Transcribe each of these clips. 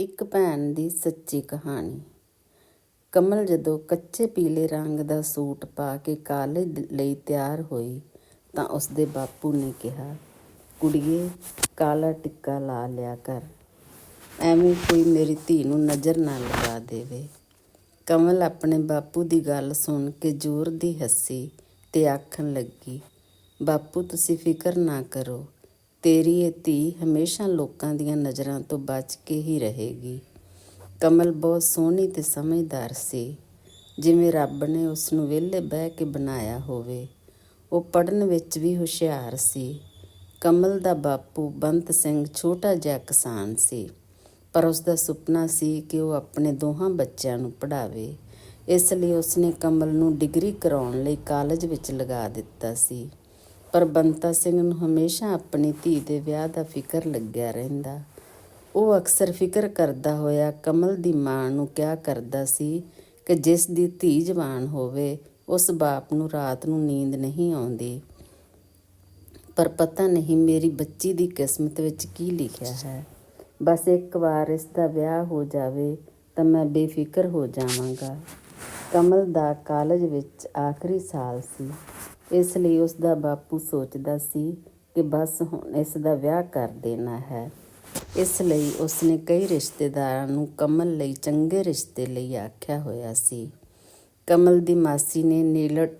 ਇੱਕ ਭੈਣ ਦੀ ਸੱਚੀ ਕਹਾਣੀ। ਕਮਲ ਜਦੋਂ ਕੱਚੇ ਪੀਲੇ ਰੰਗ ਦਾ ਸੂਟ ਪਾ ਕੇ ਕਾਲਜ ਲਈ ਤਿਆਰ ਹੋਈ ਤਾਂ ਉਸਦੇ ਬਾਪੂ ਨੇ ਕਿਹਾ, ਕੁੜੀਏ, ਕਾਲਾ ਟਿੱਕਾ ਲਾ ਲਿਆ ਕਰ। ਐਵੇਂ ਕੋਈ ਮੇਰੀ ਧੀ ਨੂੰ ਨਜ਼ਰ ਨਾ ਲਗਾ ਦੇਵੇ। ਕਮਲ ਆਪਣੇ ਬਾਪੂ ਦੀ ਗੱਲ ਸੁਣ ਕੇ ਜ਼ੋਰ ਦੀ ਹੱਸੀ ਤੇ ਆਖਣ ਲੱਗੀ, ਬਾਪੂ, ਤੁਸੀਂ ਫਿਕਰ ਨਾ ਕਰੋ। ਤੇਰੀ ਇਹ ਧੀ ਹਮੇਸ਼ਾ ਲੋਕਾਂ ਦੀਆਂ ਨਜ਼ਰਾਂ ਤੋਂ ਬਚ ਕੇ ਹੀ ਰਹੇਗੀ। ਕਮਲ ਬਹੁਤ ਸੋਹਣੀ ਤੇ ਸਮਝਦਾਰ ਸੀ। ਜਿਵੇਂ ਰੱਬ ਨੇ ਉਸ ਨੂੰ ਵਿਹਲੇ ਬਹਿ ਕੇ ਬਣਾਇਆ ਹੋਵੇ, ਉਹ ਪੜਨ ਵਿੱਚ ਵੀ ਹੁਸ਼ਿਆਰ ਸੀ। ਕਮਲ ਦਾ ਬਾਪੂ ਬੰਤ ਸਿੰਘ ਛੋਟਾ ਜਿਹਾ ਕਿਸਾਨ ਸੀ, ਪਰ ਉਸ ਦਾ ਸੁਪਨਾ ਸੀ ਕਿ ਉਹ ਆਪਣੇ ਦੋਹਾਂ ਬੱਚਿਆਂ ਨੂੰ ਪੜ੍ਹਾਵੇ। ਇਸ ਲਈ ਉਸਨੇ ਕਮਲ ਨੂੰ ਡਿਗਰੀ ਕਰਾਉਣ ਲਈ ਕਾਲਜ ਵਿੱਚ ਲਗਾ ਦਿੱਤਾ ਸੀ। ਪਰ ਬੰਤਾ ਸਿੰਘ ਨੂੰ ਹਮੇਸ਼ਾ ਆਪਣੀ ਧੀ ਦੇ ਵਿਆਹ ਦਾ ਫਿਕਰ ਲੱਗਿਆ ਰਹਿੰਦਾ। ਉਹ ਅਕਸਰ ਫਿਕਰ ਕਰਦਾ ਹੋਇਆ ਕਮਲ ਦੀ ਮਾਂ ਨੂੰ ਕਿਹਾ ਕਰਦਾ ਸੀ ਕਿ ਜਿਸ ਦੀ ਧੀ ਜਵਾਨ ਹੋਵੇ, ਉਸ ਬਾਪ ਨੂੰ ਰਾਤ ਨੂੰ ਨੀਂਦ ਨਹੀਂ ਆਉਂਦੀ। ਪਰ ਪਤਾ ਨਹੀਂ ਮੇਰੀ ਬੱਚੀ ਦੀ ਕਿਸਮਤ ਵਿੱਚ ਕੀ ਲਿਖਿਆ ਹੈ। ਬਸ ਇੱਕ ਵਾਰ ਇਸ ਦਾ ਵਿਆਹ ਹੋ ਜਾਵੇ ਤਾਂ ਮੈਂ ਬੇਫਿਕਰ ਹੋ ਜਾਵਾਂਗਾ। ਕਮਲ ਦਾ ਕਾਲਜ ਵਿੱਚ ਆਖਰੀ ਸਾਲ ਸੀ। ਇਸ ਲਈ ਉਸ ਦਾ ਬਾਪੂ ਸੋਚਦਾ ਸੀ ਕਿ ਬਸ ਹੁਣ ਇਸ ਦਾ ਵਿਆਹ ਕਰ ਦੇਣਾ ਹੈ। ਇਸ ਲਈ ਉਸਨੇ ਕਈ ਰਿਸ਼ਤੇਦਾਰਾਂ ਨੂੰ ਕਮਲ ਲਈ ਚੰਗੇ ਰਿਸ਼ਤੇ ਲਈ ਆਖਿਆ ਹੋਇਆ ਸੀ। ਕਮਲ ਦੀ ਮਾਸੀ ਨੇ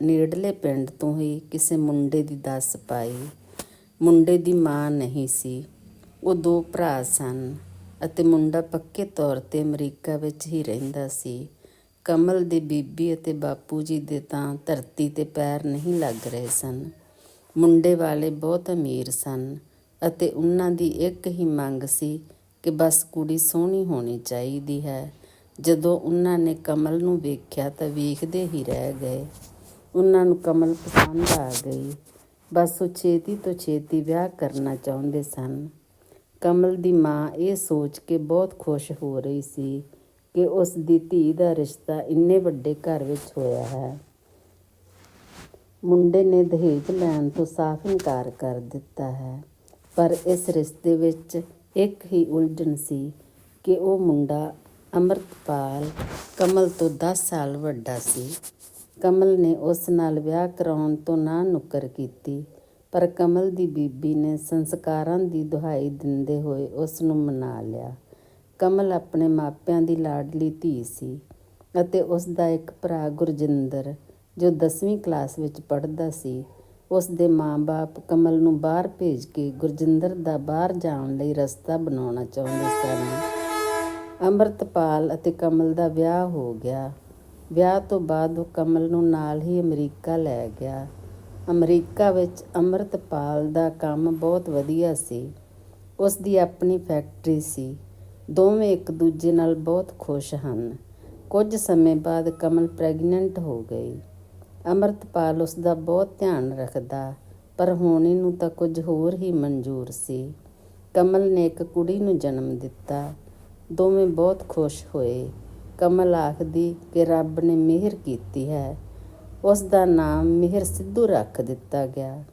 ਨੇੜਲੇ ਪਿੰਡ ਤੋਂ ਹੀ ਕਿਸੇ ਮੁੰਡੇ ਦੀ ਦੱਸ ਪਾਈ। ਮੁੰਡੇ ਦੀ ਮਾਂ ਨਹੀਂ ਸੀ। ਉਹ ਦੋ ਭਰਾ ਸਨ ਅਤੇ ਮੁੰਡਾ ਪੱਕੇ ਤੌਰ ਤੇ ਅਮਰੀਕਾ ਵਿੱਚ ਹੀ ਰਹਿੰਦਾ ਸੀ। ਕਮਲ ਦੀ ਬੀਬੀ ਅਤੇ ਬਾਪੂ ਜੀ ਦੇ ਤਾਂ ਧਰਤੀ ਤੇ ਪੈਰ ਨਹੀਂ ਲੱਗ ਰਹੇ ਸਨ। ਮੁੰਡੇ ਵਾਲੇ ਬਹੁਤ ਅਮੀਰ ਸਨ ਅਤੇ ਉਹਨਾਂ ਦੀ ਇੱਕ ਹੀ ਮੰਗ ਸੀ ਕਿ ਬਸ ਕੁੜੀ ਸੋਹਣੀ ਹੋਣੀ ਚਾਹੀਦੀ ਹੈ। ਜਦੋਂ ਉਹਨਾਂ ਨੇ ਕਮਲ ਨੂੰ ਵੇਖਿਆ ਤਾਂ ਵੇਖਦੇ ਹੀ ਰਹਿ ਗਏ। ਉਹਨਾਂ ਨੂੰ ਕਮਲ ਪਸੰਦ ਆ ਗਈ। ਬਸ ਉਹ ਛੇਤੀ ਤੋਂ ਛੇਤੀ ਵਿਆਹ ਕਰਨਾ ਚਾਹੁੰਦੇ ਸਨ। ਕਮਲ ਦੀ ਮਾਂ ਇਹ ਸੋਚ ਕੇ ਬਹੁਤ ਖੁਸ਼ ਹੋ ਰਹੀ ਸੀ ਕਿ ਉਸ ਦੀ ਧੀ ਦਾ ਰਿਸ਼ਤਾ ਇੰਨੇ ਵੱਡੇ ਘਰ ਵਿੱਚ ਹੋਇਆ ਹੈ। ਮੁੰਡੇ ਨੇ ਦਹੇਜ ਲੈਣ ਤੋਂ ਸਾਫ਼ ਇਨਕਾਰ ਕਰ ਦਿੱਤਾ ਹੈ। ਪਰ ਇਸ ਰਿਸ਼ਤੇ ਵਿੱਚ ਇੱਕ ਹੀ ਉਲਝਣ ਸੀ ਕਿ ਉਹ ਮੁੰਡਾ ਅਮਰਤਪਾਲ ਕਮਲ ਤੋਂ 10 ਸਾਲ ਵੱਡਾ ਸੀ। ਕਮਲ ਨੇ ਉਸ ਨਾਲ ਵਿਆਹ ਕਰਾਉਣ ਤੋਂ ਨਾ ਨੁੱਕਰ ਕੀਤੀ, ਪਰ ਕਮਲ ਦੀ ਬੀਬੀ ਨੇ ਸੰਸਕਾਰਾਂ ਦੀ ਦੁਹਾਈ ਦਿੰਦੇ ਹੋਏ ਉਸ ਨੂੰ ਮਨਾ ਲਿਆ। ਕਮਲ ਆਪਣੇ ਮਾਪਿਆਂ ਦੀ ਲਾਡਲੀ ਧੀ ਸੀ ਅਤੇ ਉਸ ਦਾ ਇੱਕ ਭਰਾ ਗੁਰਜਿੰਦਰ, ਜੋ 10ਵੀਂ ਕਲਾਸ ਵਿੱਚ ਪੜ੍ਹਦਾ ਸੀ ਉਸ ਦੇ ਮਾਂ-ਬਾਪ ਕਮਲ ਨੂੰ ਬਾਹਰ ਭੇਜ ਕੇ ਗੁਰਜਿੰਦਰ ਦਾ ਬਾਹਰ ਜਾਣ ਲਈ ਰਸਤਾ ਬਣਾਉਣਾ ਚਾਹੁੰਦੇ ਸਨ। ਅੰਮ੍ਰਿਤਪਾਲ ਅਤੇ ਕਮਲ ਦਾ ਵਿਆਹ ਹੋ ਗਿਆ। ਵਿਆਹ ਤੋਂ ਬਾਅਦ ਉਹ ਕਮਲ ਨੂੰ ਨਾਲ ਹੀ ਅਮਰੀਕਾ ਲੈ ਗਿਆ। ਅਮਰੀਕਾ ਵਿੱਚ ਅੰਮ੍ਰਿਤਪਾਲ ਦਾ ਕੰਮ ਬਹੁਤ ਵਧੀਆ ਸੀ। ਉਸ ਦੀ ਆਪਣੀ ਫੈਕਟਰੀ ਸੀ। ਦੋਵੇਂ ਇੱਕ ਦੂਜੇ ਨਾਲ ਬਹੁਤ ਖੁਸ਼ ਹਨ। ਕੁਝ ਸਮੇਂ ਬਾਅਦ ਕਮਲ ਪ੍ਰੈਗਨੈਂਟ ਹੋ ਗਈ। ਅਮਰਤਪਾਲ ਉਸ ਦਾ ਬਹੁਤ ਧਿਆਨ ਰੱਖਦਾ, ਪਰ ਹੋਣੀ ਨੂੰ ਤਾਂ ਕੁਝ ਹੋਰ ਹੀ ਮਨਜ਼ੂਰ ਸੀ। ਕਮਲ ਨੇ ਇੱਕ ਕੁੜੀ ਨੂੰ ਜਨਮ ਦਿੱਤਾ। ਦੋਵੇਂ ਬਹੁਤ ਖੁਸ਼ ਹੋਏ। ਕਮਲ ਆਖਦੀ ਕਿ ਰੱਬ ਨੇ ਮਿਹਰ ਕੀਤੀ ਹੈ। ਉਸ ਦਾ ਨਾਮ ਮਿਹਰ ਸਿੱਧੂ ਰੱਖ ਦਿੱਤਾ ਗਿਆ।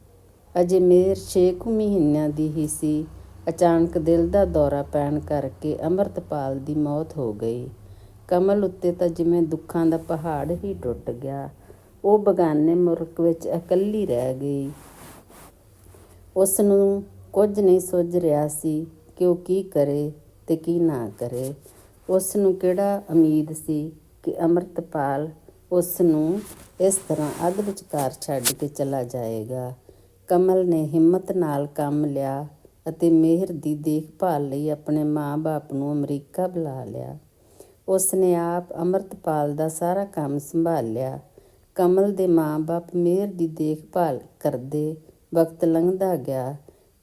ਅਜੇ ਮਿਹਰ 6 ਮਹੀਨਿਆਂ ਦੀ ਹੀ ਸੀ। ਅਚਾਨਕ ਦਿਲ ਦਾ ਦੌਰਾ ਪੈਣ ਕਰਕੇ ਅਮਰਤਪਾਲ ਦੀ ਮੌਤ ਹੋ ਗਈ। ਕਮਲ ਉੱਤੇ ਤਾਂ ਜਿਵੇਂ ਦੁੱਖਾਂ ਦਾ ਪਹਾੜ ਹੀ ਟੁੱਟ ਗਿਆ। ਉਹ ਬਗਾਨੇ ਮੁਲਕ ਵਿੱਚ ਇਕੱਲੀ ਰਹਿ ਗਈ। ਉਸ ਨੂੰ ਕੁਝ ਨਹੀਂ ਸੁੱਝ ਰਿਹਾ ਸੀ ਕਿ ਉਹ ਕੀ ਕਰੇ ਤੇ ਕੀ ਨਾ ਕਰੇ। ਉਸ ਨੂੰ ਕਿਹੜਾ ਉਮੀਦ ਸੀ ਕਿ ਅਮਰਤਪਾਲ ਉਸ ਨੂੰ ਇਸ ਤਰ੍ਹਾਂ ਅੱਧ ਵਿਚਕਾਰ ਛੱਡ ਕੇ ਚਲਾ ਜਾਏਗਾ। ਕਮਲ ਨੇ ਹਿੰਮਤ ਨਾਲ ਕੰਮ ਲਿਆ ਅਤੇ ਮਿਹਰ ਦੀ ਦੇਖਭਾਲ ਲਈ ਆਪਣੇ ਮਾਂ-ਬਾਪ ਨੂੰ ਅਮਰੀਕਾ ਬੁਲਾ ਲਿਆ। ਉਸ ਨੇ ਆਪ ਅੰਮ੍ਰਿਤਪਾਲ ਦਾ ਸਾਰਾ ਕੰਮ ਸੰਭਾਲਿਆ। ਕਮਲ ਦੇ ਮਾਂ-ਬਾਪ ਮਿਹਰ ਦੀ ਦੇਖਭਾਲ ਕਰਦੇ ਵਕਤ ਲੰਘਦਾ ਗਿਆ।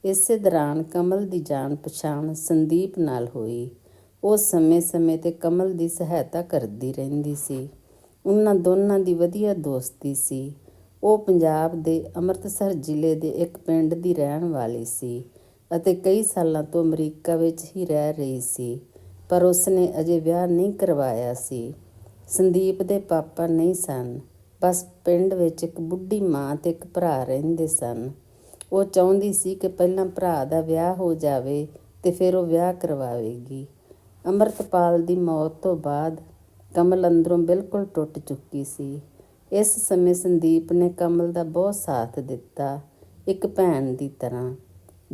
ਇਸੇ ਦੌਰਾਨ ਕਮਲ ਦੀ ਜਾਣ ਪਛਾਣ ਸੰਦੀਪ ਨਾਲ ਹੋਈ। ਉਹ ਸਮੇਂ-ਸਮੇਂ ਤੇ ਕਮਲ ਦੀ ਸਹਾਇਤਾ ਕਰਦੀ ਰਹਿੰਦੀ ਸੀ। ਉਹਨਾਂ ਦੋਨਾਂ ਦੀ ਵਧੀਆ ਦੋਸਤੀ ਸੀ। ਉਹ ਪੰਜਾਬ ਦੇ ਅੰਮ੍ਰਿਤਸਰ ਜ਼ਿਲ੍ਹੇ ਦੇ ਇੱਕ ਪਿੰਡ ਦੀ ਰਹਿਣ ਵਾਲੀ ਸੀ। ਅਤੇ ਕਈ ਸਾਲਾਂ ਤੋਂ ਅਮਰੀਕਾ ਵਿੱਚ ਹੀ ਰਹਿ ਰਹੀ ਸੀ, ਪਰ ਉਸ ਨੇ ਅਜੇ ਵਿਆਹ ਨਹੀਂ ਕਰਵਾਇਆ ਸੀ। ਸੰਦੀਪ ਦੇ ਪਾਪਾ ਨਹੀਂ ਸਨ, ਬਸ ਪਿੰਡ ਵਿੱਚ ਇੱਕ ਬੁੱਢੀ ਮਾਂ ਤੇ ਇੱਕ ਭਰਾ ਰਹਿੰਦੇ ਸਨ। ਉਹ ਚਾਹੁੰਦੀ ਸੀ ਕਿ ਪਹਿਲਾਂ ਭਰਾ ਦਾ ਵਿਆਹ ਹੋ ਜਾਵੇ ਤੇ ਫਿਰ ਉਹ ਵਿਆਹ ਕਰਵਾਵੇਗੀ। ਅੰਮ੍ਰਿਤਪਾਲ ਦੀ ਮੌਤ ਤੋਂ ਬਾਅਦ ਕਮਲ ਅੰਦਰੋਂ ਬਿਲਕੁਲ ਟੁੱਟ ਚੁੱਕੀ ਸੀ। ਇਸ ਸਮੇਂ ਸੰਦੀਪ ਨੇ ਕਮਲ ਦਾ ਬਹੁਤ ਸਾਥ ਦਿੱਤਾ, ਇੱਕ ਭੈਣ ਦੀ ਤਰ੍ਹਾਂ।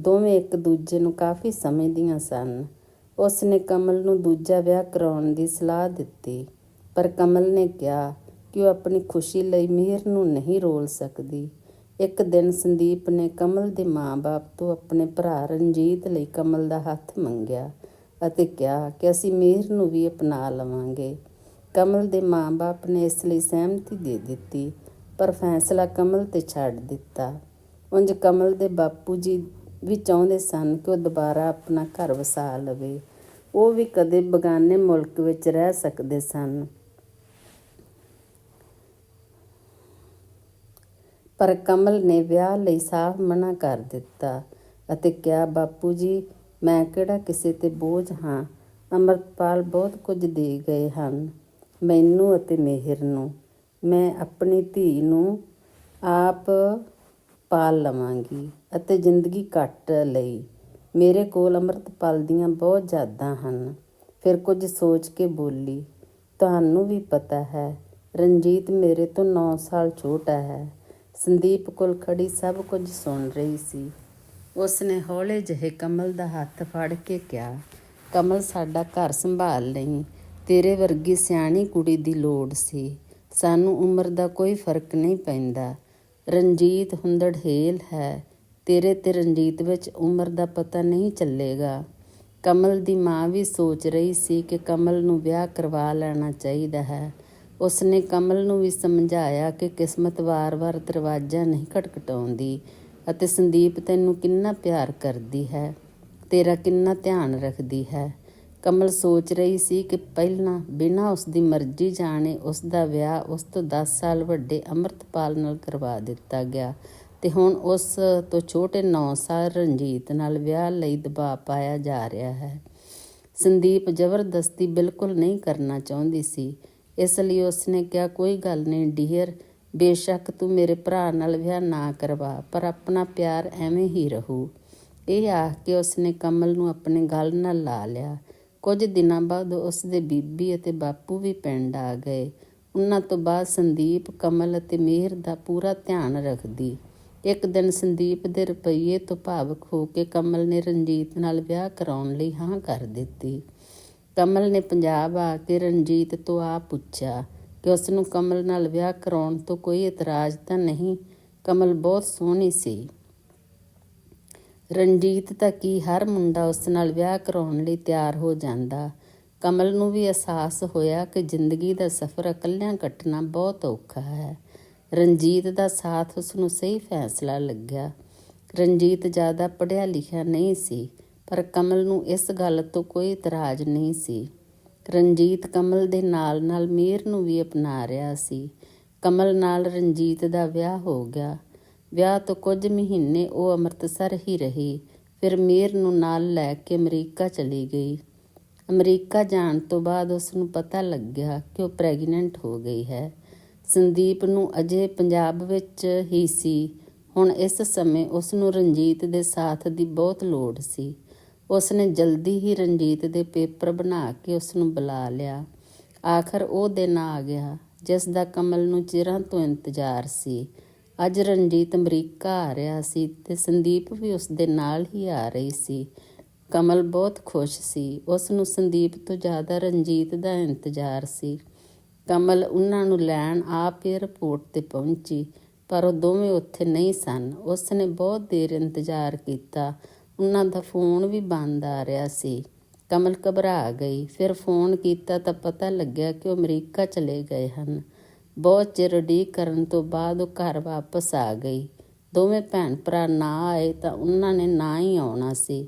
ਦੋਵੇਂ ਇੱਕ ਦੂਜੇ ਨੂੰ ਕਾਫੀ ਸਮਝਦੀਆਂ ਸਨ। ਉਸ ਨੇ ਕਮਲ ਨੂੰ ਦੂਜਾ ਵਿਆਹ ਕਰਾਉਣ ਦੀ ਸਲਾਹ ਦਿੱਤੀ, ਪਰ ਕਮਲ ਨੇ ਕਿਹਾ ਕਿ ਉਹ ਆਪਣੀ ਖੁਸ਼ੀ ਲਈ ਮਿਹਰ ਨੂੰ ਨਹੀਂ ਰੋਲ ਸਕਦੀ। ਇੱਕ ਦਿਨ ਸੰਦੀਪ ਨੇ ਕਮਲ ਦੇ ਮਾਂ-ਬਾਪ ਤੋਂ ਆਪਣੇ ਭਰਾ ਰਣਜੀਤ ਲਈ ਕਮਲ ਦਾ ਹੱਥ ਮੰਗਿਆ ਅਤੇ ਕਿਹਾ ਕਿ ਅਸੀਂ ਮਿਹਰ ਨੂੰ ਵੀ ਅਪਣਾ ਲਵਾਂਗੇ। ਕਮਲ ਦੇ ਮਾਂ-ਬਾਪ ਨੇ ਇਸ ਲਈ ਸਹਿਮਤੀ ਦੇ ਦਿੱਤੀ, ਪਰ ਫੈਸਲਾ ਕਮਲ ਤੇ ਛੱਡ ਦਿੱਤਾ। ਉਂਝ ਕਮਲ ਦੇ ਬਾਪੂ ਜੀ ਵੀ ਚਾਹੁੰਦੇ ਸਨ ਕਿ ਉਹ ਦੁਬਾਰਾ ਆਪਣਾ ਘਰ ਵਸਾ ਲਵੇ। ਉਹ ਵੀ ਕਦੇ ਬਗਾਨੇ ਮੁਲਕ ਵਿੱਚ ਰਹਿ ਸਕਦੇ ਸਨ। ਪਰ ਕਮਲ ਨੇ ਵਿਆਹ ਲਈ ਸਾਫ਼ ਮਨਾ ਕਰ ਦਿੱਤਾ ਅਤੇ ਕਿਹਾ, ਬਾਪੂ ਜੀ, ਮੈਂ ਕਿਹੜਾ ਕਿਸੇ ਤੇ ਬੋਝ ਹਾਂ? ਅੰਮ੍ਰਿਤਪਾਲ ਬਹੁਤ ਕੁਝ ਦੇ ਗਏ ਹਨ, ਮੈਨੂੰ ਅਤੇ ਮਿਹਰ ਨੂੰ। ਮੈਂ ਆਪਣੀ ਧੀ ਨੂੰ ਆਪ ਪਾਲ ਲਵਾਂਗੀ ਅਤੇ ਜ਼ਿੰਦਗੀ ਕੱਟ ਲਈ। ਮੇਰੇ ਕੋਲ ਅੰਮ੍ਰਿਤਪਾਲ ਦੀਆਂ ਬਹੁਤ ਯਾਦਾਂ ਹਨ। ਫਿਰ ਕੁਝ ਸੋਚ ਕੇ ਬੋਲੀ, ਤੁਹਾਨੂੰ ਵੀ ਪਤਾ ਹੈ, ਰਣਜੀਤ ਮੇਰੇ ਤੋਂ 9 ਸਾਲ ਛੋਟਾ ਹੈ। ਸੰਦੀਪ ਕੋਲ ਖੜੀ ਸਭ ਕੁਝ ਸੁਣ ਰਹੀ ਸੀ। ਉਸ ਨੇ ਹੌਲੇ ਜਿਹੇ ਕਮਲ ਦਾ ਹੱਥ ਫੜ ਕੇ ਕਿਹਾ, ਕਮਲ, ਸਾਡਾ ਘਰ ਸੰਭਾਲ ਲਈ। ਤੇਰੇ ਵਰਗੀ ਸਿਆਣੀ ਕੁੜੀ ਦੀ ਲੋੜ ਸੀ। ਸਾਨੂੰ ਉਮਰ ਦਾ ਕੋਈ ਫ਼ਰਕ ਨਹੀਂ ਪੈਂਦਾ। ਰਣਜੀਤ ਹੁੰਦੜ ਹੇਲ ਹੈ। ਤੇਰੇ ਤੇ ਰਣਜੀਤ ਵਿੱਚ ਉਮਰ ਦਾ ਪਤਾ ਨਹੀਂ ਚੱਲੇਗਾ। ਕਮਲ ਦੀ ਮਾਂ ਵੀ ਸੋਚ ਰਹੀ ਸੀ ਕਿ ਕਮਲ ਨੂੰ ਵਿਆਹ ਕਰਵਾ ਲੈਣਾ ਚਾਹੀਦਾ ਹੈ। ਉਸਨੇ ਕਮਲ ਨੂੰ ਵੀ ਸਮਝਾਇਆ ਕਿ ਕਿਸਮਤ ਵਾਰ-ਵਾਰ ਦਰਵਾਜ਼ਾ ਨਹੀਂ ਖਟਖਟਾਉਂਦੀ ਅਤੇ ਸੰਦੀਪ ਤੈਨੂੰ ਕਿੰਨਾ ਪਿਆਰ ਕਰਦੀ ਹੈ। ਤੇਰਾ ਕਿੰਨਾ ਧਿਆਨ ਰੱਖਦੀ ਹੈ। ਕਮਲ ਸੋਚ ਰਹੀ ਸੀ ਕਿ ਪਹਿਲਾਂ ਬਿਨਾਂ ਉਸ ਦੀ ਮਰਜ਼ੀ ਜਾਣੇ ਉਸ ਦਾ ਵਿਆਹ ਉਸ ਤੋਂ 10 ਸਾਲ ਵੱਡੇ ਅੰਮ੍ਰਿਤਪਾਲ ਨਾਲ ਕਰਵਾ ਦਿੱਤਾ ਗਿਆ ਤੇ ਹੁਣ ਉਸ ਤੋਂ ਛੋਟੇ 9 ਸਾਲ ਰਣਜੀਤ ਨਾਲ ਵਿਆਹ ਲਈ ਦਬਾਅ ਪਾਇਆ ਜਾ ਰਿਹਾ ਹੈ। ਸੰਦੀਪ ਜ਼ਬਰਦਸਤੀ ਬਿਲਕੁਲ ਨਹੀਂ ਕਰਨਾ ਚਾਹੁੰਦੀ ਸੀ। ਇਸ ਲਈ ਉਸਨੇ ਕਿਹਾ, ਕੋਈ ਗੱਲ ਨਹੀਂ ਡੀਅਰ ਬੇਸ਼ੱਕ ਤੂੰ ਮੇਰੇ ਭਰਾ ਨਾਲ ਵਿਆਹ ਨਾ ਕਰਵਾ, ਪਰ ਆਪਣਾ ਪਿਆਰ ਐਵੇਂ ਹੀ ਰਹੂ। ਇਹ ਆਖ ਕੇ ਉਸਨੇ ਕਮਲ ਨੂੰ ਆਪਣੇ ਗਲ ਨਾਲ ਲਾ ਲਿਆ। ਕੁਝ ਦਿਨਾਂ ਬਾਅਦ ਉਸ ਦੇ ਬੀਬੀ ਅਤੇ ਬਾਪੂ ਵੀ ਪਿੰਡ ਆ ਗਏ। ਉਹਨਾਂ ਤੋਂ ਬਾਅਦ ਸੰਦੀਪ, ਕਮਲ ਅਤੇ ਮਿਹਰ ਦਾ ਪੂਰਾ ਧਿਆਨ ਰੱਖਦੀ। ਇੱਕ ਦਿਨ ਸੰਦੀਪ ਦੇ ਰੁਪਈਏ ਤੋਂ ਭਾਵਕ ਹੋ ਕੇ ਕਮਲ ਨੇ ਰਣਜੀਤ ਨਾਲ ਵਿਆਹ ਕਰਾਉਣ ਲਈ ਹਾਂ ਕਰ ਦਿੱਤੀ। ਕਮਲ ਨੇ ਪੰਜਾਬ ਆ ਕੇ ਰਣਜੀਤ ਤੋਂ ਆ ਪੁੱਛਿਆ ਕਿ ਉਸ ਨੂੰ ਕਮਲ ਨਾਲ ਵਿਆਹ ਕਰਾਉਣ ਤੋਂ ਕੋਈ ਇਤਰਾਜ਼ ਤਾਂ ਨਹੀਂ? ਕਮਲ ਬਹੁਤ ਸੋਹਣੀ ਸੀ। ਰਣਜੀਤ ਤਾਂ ਕੀ ਹਰ ਮੁੰਡਾ ਉਸ ਨਾਲ ਵਿਆਹ ਕਰਾਉਣ ਲਈ ਤਿਆਰ ਹੋ ਜਾਂਦਾ। ਕਮਲ ਨੂੰ ਵੀ ਅਹਿਸਾਸ ਹੋਇਆ ਕਿ ਜ਼ਿੰਦਗੀ ਦਾ ਸਫ਼ਰ ਇਕੱਲਿਆਂ ਕੱਟਣਾ ਬਹੁਤ ਔਖਾ ਹੈ। ਰਣਜੀਤ ਦਾ ਸਾਥ ਉਸ ਨੂੰ ਸਹੀ ਫੈਸਲਾ ਲੱਗਿਆ। ਰਣਜੀਤ ਜ਼ਿਆਦਾ ਪੜ੍ਹਿਆ ਲਿਖਿਆ ਨਹੀਂ ਸੀ, ਪਰ ਕਮਲ ਨੂੰ ਇਸ ਗੱਲ ਤੋਂ ਕੋਈ ਇਤਰਾਜ਼ ਨਹੀਂ ਸੀ। ਰਣਜੀਤ ਕਮਲ ਦੇ ਨਾਲ-ਨਾਲ ਮੀਰ ਨੂੰ ਵੀ ਅਪਣਾ ਰਿਹਾ ਸੀ। ਕਮਲ ਨਾਲ ਰਣਜੀਤ ਦਾ ਵਿਆਹ ਹੋ ਗਿਆ। ਵਿਆਹ ਤੋਂ ਕੁਝ ਮਹੀਨੇ ਉਹ ਅੰਮ੍ਰਿਤਸਰ ਹੀ ਰਹੀ, ਫਿਰ ਮੀਰ ਨੂੰ ਨਾਲ ਲੈ ਕੇ ਅਮਰੀਕਾ ਚਲੀ ਗਈ। ਅਮਰੀਕਾ ਜਾਣ ਤੋਂ ਬਾਅਦ ਉਸ ਨੂੰ ਪਤਾ ਲੱਗਿਆ ਕਿ ਉਹ ਪ੍ਰੈਗਨੈਂਟ ਹੋ ਗਈ ਹੈ। ਸੰਦੀਪ ਨੂੰ ਅਜੇ ਪੰਜਾਬ ਵਿੱਚ ਹੀ ਸੀ। ਹੁਣ ਇਸ ਸਮੇਂ ਉਸ ਨੂੰ ਰਣਜੀਤ ਦੇ ਸਾਥ ਦੀ ਬਹੁਤ ਲੋੜ ਸੀ। ਉਸ ਨੇ ਜਲਦੀ ਹੀ ਰਣਜੀਤ ਦੇ ਪੇਪਰ ਬਣਾ ਕੇ ਉਸ ਨੂੰ ਬੁਲਾ ਲਿਆ। ਆਖਰ ਉਹ ਦਿਨ ਆ ਗਿਆ, ਜਿਸ ਦਾ ਕਮਲ ਨੂੰ ਚਿਰਾਂ ਤੋਂ ਇੰਤਜ਼ਾਰ ਸੀ। ਅੱਜ ਰਣਜੀਤ ਅਮਰੀਕਾ ਆ ਰਿਹਾ ਸੀ ਤੇ ਸੰਦੀਪ ਵੀ ਉਸ ਦੇ ਨਾਲ ਹੀ ਆ ਰਹੀ ਸੀ। ਕਮਲ ਬਹੁਤ ਖੁਸ਼ ਸੀ। ਉਸ ਨੂੰ ਸੰਦੀਪ ਤੋਂ ਜ਼ਿਆਦਾ ਰਣਜੀਤ ਦਾ ਇੰਤਜ਼ਾਰ ਸੀ। ਕਮਲ ਉਹਨਾਂ ਨੂੰ ਲੈਣ ਆਪ ਏਅਰਪੋਰਟ ਤੇ ਪਹੁੰਚੀ, ਪਰ ਉਹ ਦੋਵੇਂ ਉੱਥੇ ਨਹੀਂ ਸਨ। ਉਸ ਨੇ ਬਹੁਤ ਦੇਰ ਇੰਤਜ਼ਾਰ ਕੀਤਾ। ਉਹਨਾਂ ਦਾ ਫੋਨ ਵੀ ਬੰਦ ਆ ਰਿਹਾ ਸੀ। ਕਮਲ ਘਬਰਾ ਗਈ। ਫਿਰ ਫੋਨ ਕੀਤਾ ਤਾਂ ਪਤਾ ਲੱਗਿਆ ਕਿ ਉਹ ਅਮਰੀਕਾ ਚਲੇ ਗਏ ਹਨ। ਬਹੁਤ ਚਿਰ ਉਡੀਕ ਕਰਨ ਤੋਂ ਬਾਅਦ ਉਹ ਘਰ ਵਾਪਸ ਆ ਗਈ। ਦੋਵੇਂ ਭੈਣ ਭਰਾ ਨਾ ਆਏ ਤਾਂ ਉਹਨਾਂ ਨੇ ਨਾ ਹੀ ਆਉਣਾ ਸੀ।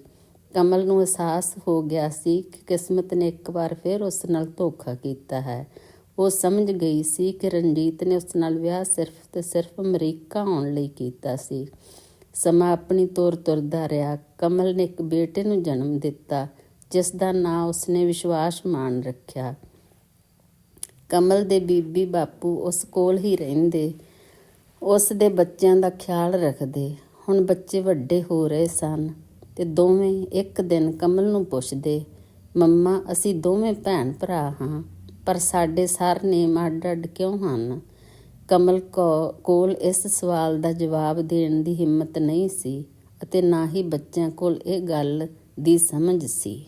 ਕਮਲ ਨੂੰ ਅਹਿਸਾਸ ਹੋ ਗਿਆ ਸੀ ਕਿ ਕਿਸਮਤ ਨੇ ਇੱਕ ਵਾਰ ਫਿਰ ਉਸ ਨਾਲ ਧੋਖਾ ਕੀਤਾ ਹੈ। ਉਹ ਸਮਝ ਗਈ ਸੀ ਕਿ ਰਣਜੀਤ ਨੇ ਉਸ ਨਾਲ ਵਿਆਹ ਸਿਰਫ ਤੇ ਸਿਰਫ ਅਮਰੀਕਾ ਆਉਣ ਲਈ ਕੀਤਾ ਸੀ। ਸਮਾਂ ਆਪਣੀ ਤੋਰ ਤੁਰਦਾ ਰਿਹਾ। ਕਮਲ ਨੇ ਇੱਕ ਬੇਟੇ ਨੂੰ ਜਨਮ ਦਿੱਤਾ, ਜਿਸ ਦਾ ਨਾਂ ਉਸਨੇ ਵਿਸ਼ਵਾਸ ਮਾਨ ਰੱਖਿਆ। ਕਮਲ ਦੇ ਬੀਬੀ ਬਾਪੂ ਉਸ ਕੋਲ ਹੀ ਰਹਿੰਦੇ। ਉਸ ਦੇ ਬੱਚਿਆਂ ਦਾ ਖਿਆਲ ਰੱਖਦੇ। ਹੁਣ ਬੱਚੇ ਵੱਡੇ ਹੋ ਰਹੇ ਸਨ ਤੇ ਦੋਵੇਂ ਇੱਕ ਦਿਨ ਕਮਲ ਨੂੰ ਪੁੱਛਦੇ, ਮੰਮਾ, ਅਸੀਂ ਦੋਵੇਂ ਭੈਣ ਭਰਾ ਹਾਂ, ਪਰ ਸਾਡੇ ਸਰਨੇਮ ਅੱਡ ਅੱਡ ਕਿਉਂ ਹਨ? ਕਮਲ ਕੋ- ਕੋਲ ਇਸ ਸਵਾਲ ਦਾ ਜਵਾਬ ਦੇਣ ਦੀ ਹਿੰਮਤ ਨਹੀਂ ਸੀ ਅਤੇ ਨਾ ਹੀ ਬੱਚਿਆਂ ਕੋਲ ਇਹ ਗੱਲ ਦੀ ਸਮਝ ਸੀ।